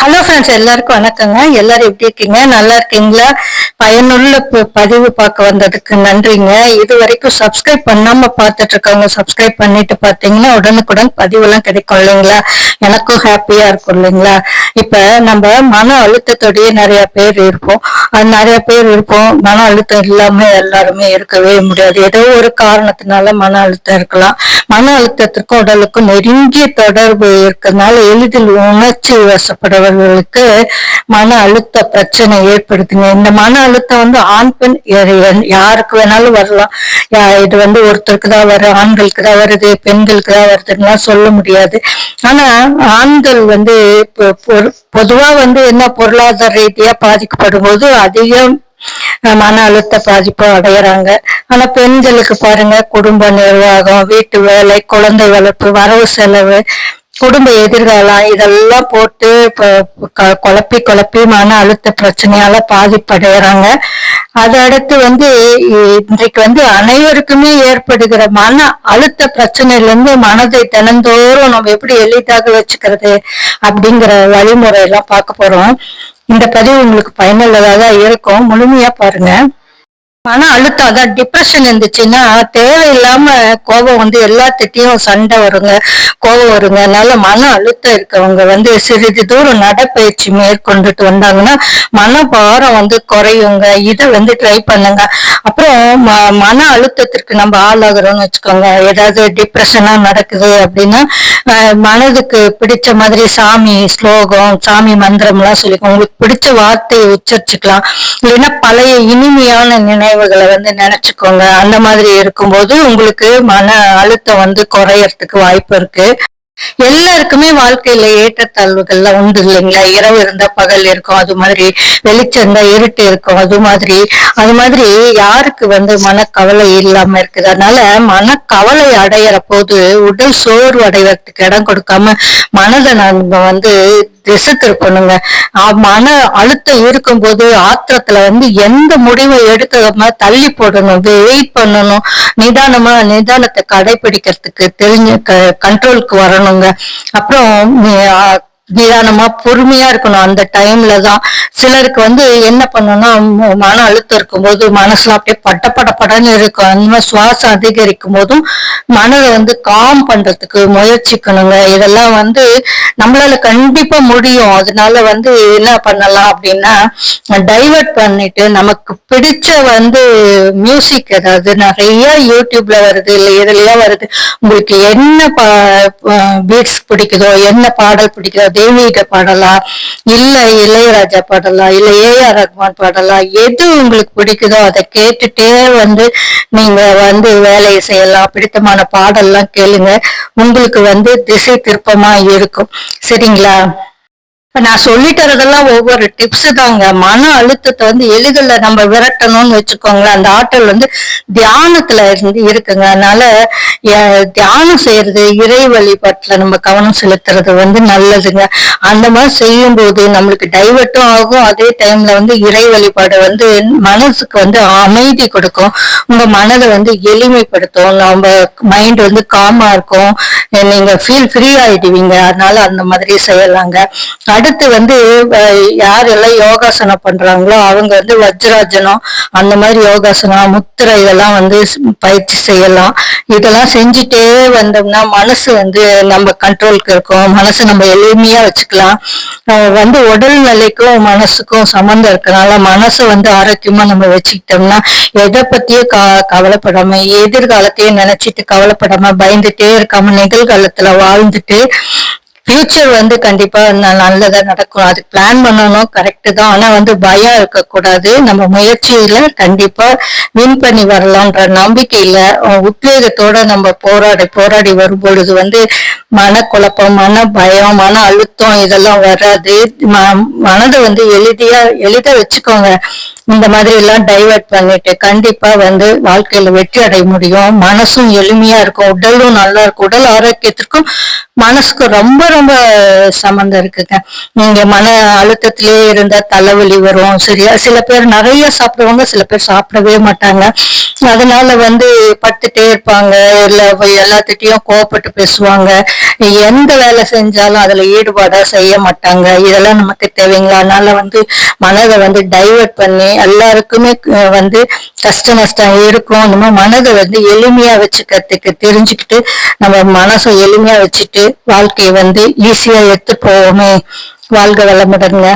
Hello friends எல்லாருக்கும் வணக்கங்க. எல்லாரும் எப்படி இருக்கீங்க? நல்லா இருக்கீங்களா? பயனுள்ள ப- பதிவு பார்க்க வந்ததுக்கு நன்றிங்க. இது வரைக்கும் சப்ஸ்கிரைப் பண்ணாம பார்த்துட்டு இருக்கவங்க சப்ஸ்கிரைப் பண்ணிட்டு பார்த்தீங்கன்னா உடனுக்குடன் பதிவெல்லாம் கிடைக்கும் இல்லைங்களா? எனக்கும் ஹாப்பியா இருக்கும் இல்லைங்களா? இப்ப நம்ம மன அழுத்தத்தோடயே நிறைய பேர் இருப்போம். அது நிறைய பேர் இருப்போம். மன அழுத்தம் இல்லாம எல்லாருமே இருக்கவே முடியாது. ஏதோ ஒரு காரணத்தினால மன அழுத்தம் இருக்கலாம். மன அழுத்தத்திற்கும் உடலுக்கும் நெருங்கிய தொடர்பு இருக்கிறதுனால எளிதில் உணர்ச்சி வசப்படுபவர்களுக்கு மன அழுத்த பிரச்சனை ஏற்படுத்துங்க இந்த மன அழுத்தம் வந்து ஆண் பெண் யாருக்கு வேணாலும் வரலாம். யா- இது வந்து ஒருத்தருக்கு தான் வரும் ஆண்களுக்கு தான் வருது பெண்களுக்கு தான் வருதுன்னா சொல்ல முடியாது. ஆனா ஆண்கள் வந்து பொ- பொதுவா வந்து என்ன பொருளாதார ரீதியா பாதிக்கப்படும் போது அதிகம் மன அழுத்த பாதிப்பு அடையிறாங்க. ஆனா பெண்களுக்கு பாருங்க குடும்ப நிர்வாகம் வீட்டு வேலை குழந்தை வளர்ப்பு வரவு செலவு குடும்ப எதிர்காலம் இதெல்லாம் போட்டு குழப்பி குழப்பி மன அழுத்த பிரச்சனையால பாதிப்படைகிறாங்க அதடுத்து அடுத்து வந்து இ- இன்றைக்கு வந்து அனைவருக்குமே ஏற்படுகிற மன அழுத்த பிரச்சனையில இருந்து மனதை தினந்தோறும் நம்ம எப்படி எளிதாக வச்சுக்கிறது அப்படிங்கிற வழிமுறை எல்லாம் பார்க்க போறோம். இந்த பதிவு உங்களுக்கு பயனுள்ளதாக தான் இருக்கும். முழுமையா பாருங்க. மன அழுத்தம் அதான் டிப்ரெஷன் இருந்துச்சுன்னா தேவையில்லாம கோபம் வந்து எல்லாத்திட்டையும் சண்டை வருங்க கோபம் வருங்க. அதனால மன அழுத்தம் இருக்கவங்க வந்து சிறிது தூரம் நடைப்பயிற்சி மேற்கொண்டுட்டு வந்தாங்கன்னா மனபாரம் வந்து குறையுங்க. இதை வந்து ட்ரை பண்ணுங்க. அப்புறம் ம- மன அழுத்தத்திற்கு நம்ம ஆளாகிறோம்னு வச்சுக்கோங்க. ஏதாவது டிப்ரெஷனா நடக்குது அப்படின்னா மனதுக்கு பிடிச்ச மாதிரி சாமி ஸ்லோகம் சாமி மந்திரம் எல்லாம் சொல்லிக்கோ உங்களுக்கு பிடிச்ச வார்த்தையை உச்சரிச்சுக்கலாம். இல்லைன்னா பழைய இனிமையான நினைவுகளை வந்து நினைச்சுக்கோங்க. அந்த மாதிரி இருக்கும்போது உங்களுக்கு மன அழுத்தம் வந்து குறையறதுக்கு வாய்ப்பு இருக்கு. எல்லாருக்குமே வாழ்க்கையில ஏற்றத்தாழ்வுகள்லாம் உண்டு இல்லைங்களா? இரவு இருந்தா பகல் இருக்கும் அது மாதிரி வெளிச்சம் இருந்தா இருட்டு இருக்கும் அது மாதிரி. அது மாதிரி யாருக்கு வந்து மனக்கவலை இல்லாம இருக்குது? அதனால மனக்கவலை அடையிற போது உடல் சோர்வு அடைவதற்கு இடம் கொடுக்காம மனதை நம்ம வந்து திசை திருப்பணுங்க மன அழுத்தம் இருக்கும்போது ஆத்திரத்துல வந்து எந்த முடிவை எடுக்காம தள்ளி போடணும் வெயிட் பண்ணணும். நிதானமா நிதானத்தை கடைபிடிக்கிறதுக்கு தெரிஞ்ச கண்ட்ரோலுக்கு வரணுங்க. அப்புறம் நிதானமா பொறுமையா இருக்கணும். அந்த டைம்ல தான் சிலருக்கு வந்து என்ன பண்ணணும்னா மன அழுத்தம் இருக்கும்போது மனசுல அப்படியே பட்ட பட படன்னு இருக்கும். அந்த மாதிரி சுவாசம் அதிகரிக்கும் போதும் மனதை வந்து காம் பண்றதுக்கு முயற்சிக்கணுங்க. இதெல்லாம் வந்து நம்மளால கண்டிப்பா முடியும். அதனால வந்து என்ன பண்ணலாம் அப்படின்னா டைவர்ட் பண்ணிட்டு நமக்கு பிடிச்ச வந்து மியூசிக் ஏதாவது நிறைய யூடியூப்ல வருது இல்லை எதுலயா வருது. உங்களுக்கு என்ன பீட்ஸ் பிடிக்குதோ என்ன பாடல் பிடிக்குதோ தெய்வீக பாடலா இல்ல இளையராஜா பாடலா இல்ல ஏஆர் ரஹ்மான் பாடலா எது உங்களுக்கு பிடிக்குதோ அதை கேட்டுட்டே வந்து நீங்க வந்து வேலையை செய்யலாம். பிடித்தமான பாடல்லாம் கேளுங்க. உங்களுக்கு வந்து திசை திருப்பமா இருக்கும். சரிங்களா? இப்ப நான் சொல்லித்தரதெல்லாம் ஒவ்வொரு டிப்ஸ் தாங்க. மன அழுத்தத்தை வந்து எளிதில் நம்ம விரட்டணும்னு வச்சுக்கோங்களேன். அந்த ஆற்றல் வந்து தியானத்துல இருந்து இருக்குங்க. அதனால தியானம் செய்யறது இறை வழிபாட்டுல நம்ம கவனம் செலுத்துறது வந்து நல்லதுங்க. அந்த மாதிரி செய்யும் போது நம்மளுக்கு டைவர்ட்டும் ஆகும். அதே டைம்ல வந்து இறை வழிபாடு வந்து மனசுக்கு வந்து அமைதி கொடுக்கும். உங்க மனதை வந்து எளிமைப்படுத்தும். நம்ம மைண்ட் வந்து காமா இருக்கும். நீங்க ஃபீல் ஃப்ரீ ஆயிடுவீங்க. அதனால அந்த மாதிரி செய்யலாங்க. அடுத்து வந்து யாரெல்லாம் யோகாசனம் பண்றாங்களோ அவங்க வந்து வஜ்ராஜனம் அந்த மாதிரி யோகாசனம் முத்திரை இதெல்லாம் வந்து பயிற்சி செய்யலாம். இதெல்லாம் செஞ்சுட்டே வந்தோம்னா மனசு வந்து நம்ம கண்ட்ரோலுக்கு இருக்கும். மனசை நம்ம எளிமையா வச்சுக்கலாம். வந்து உடல் நிலைக்கும் மனசுக்கும் சம்மந்தம் இருக்கனால மனசை வந்து ஆரோக்கியமா நம்ம வச்சுக்கிட்டோம்னா எதை பத்தியே க கவலைப்படாம எதிர்காலத்தையே நினைச்சிட்டு கவலைப்படாம பயந்துட்டே இருக்காம நிகழ்காலத்துல வாழ்ந்துட்டு ஃபியூச்சர் வந்து கண்டிப்பா ந- நல்லதா நடக்கும். அது பிளான் பண்ணணும் கரெக்டு தான். ஆனா வந்து பயம் இருக்கக்கூடாது. நம்ம முயற்சியில கண்டிப்பா வின் பண்ணி வரலாம்ன்ற நம்பிக்கையில உத்வேகத்தோட நம்ம போராடி போராடி வரும் பொழுது வந்து மனக்குழப்பம் மன பயம் மன அழுத்தம் இதெல்லாம் வராது. ம- மனதை வந்து எளிதியா எளிதா வச்சுக்கோங்க. இந்த மாதிரி எல்லாம் டைவர்ட் பண்ணிட்டு கண்டிப்பா வந்து வாழ்க்கையில வெற்றி அடைய முடியும். மனசும் எளிமையா இருக்கும். உடலும் நல்லா இருக்கும். உடல் ஆரோக்கியத்திற்கும் மனசுக்கும் ரொம்ப ரொம்ப சம்மந்தம் இருக்குங்க. நீங்க மன அழுத்தத்திலேயே இருந்தா தலைவலி வரும். சரியா? சில பேர் நிறைய சாப்பிடுவாங்க சில பேர் சாப்பிடவே மாட்டாங்க. அதனால வந்து படுத்துட்டே இருப்பாங்க. இல்ல எல்லாத்திட்டையும் கோவப்பட்டு பேசுவாங்க. எந்த வேலை செஞ்சாலும் அதுல ஈடுபாடா செய்ய மாட்டாங்க. இதெல்லாம் நமக்கு தேவைங்களா? அதனால வந்து மனதை வந்து டைவர்ட் பண்ணி எல்லாருக்குமே வந்து கஷ்ட நஷ்டம் இருக்கும் நம்ம மனதை வந்து எளிமையா வச்சுக்கிறதுக்கு தெரிஞ்சுக்கிட்டு நம்ம மனசை எளிமையா வச்சுட்டு வாழ்க்கையை வந்து ஈஸியா எடுத்து போவோமே. வாழ்க வளமுடங்க.